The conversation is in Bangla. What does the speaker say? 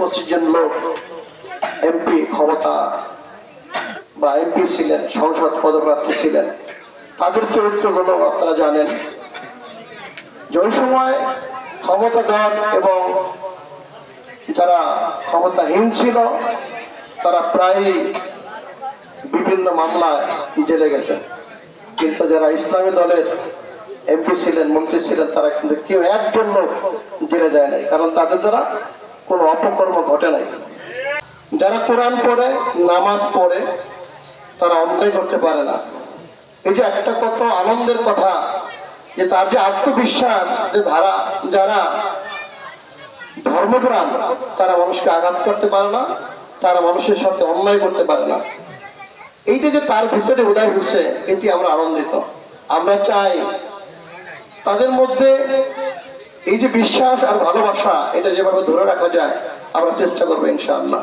পঁচিশ জন লোক এমপি ক্ষমতা বা এমপি ছিলেন, সংসদ পদপ্রার্থী ছিলেন। তাদের চরিত্রগুলো আপনারা জানেন, যে ওই সময় ক্ষমতাধর এবং যারা ক্ষমতাহীন ছিল, তারা প্রায়ই বিভিন্ন মামলায় জেলে গেছেন কিন্তু যারা ইসলামী দলের এমপি ছিলেন, মন্ত্রী ছিলেন, তারা কিন্তু কেউ একজন লোক জেলে যায় নাই। কারণ তাদের দ্বারা কোনো অপকর্ম ঘটে নাই। যারা কোরআন পড়ে, নামাজ পড়ে, তারা অন্যায় করতে পারে না। এই যে একটা কত আনন্দের কথা, যে তার যে আত্মবিশ্বাস, যে ধারা, যারা ধর্মপ্রাণ, তারা মানুষকে আঘাত করতে পারে না, তারা মানুষের সাথে অন্যায় করতে পারে না। এইটা যে তার ভিতরে উদয় হচ্ছে, এটি আমরা আনন্দিত। আমরা চাই তাদের মধ্যে এই যে বিশ্বাস আর ভালোবাসা এটা যেভাবে ধরে রাখা যায় আমরা চেষ্টা করব ইনশাআল্লাহ।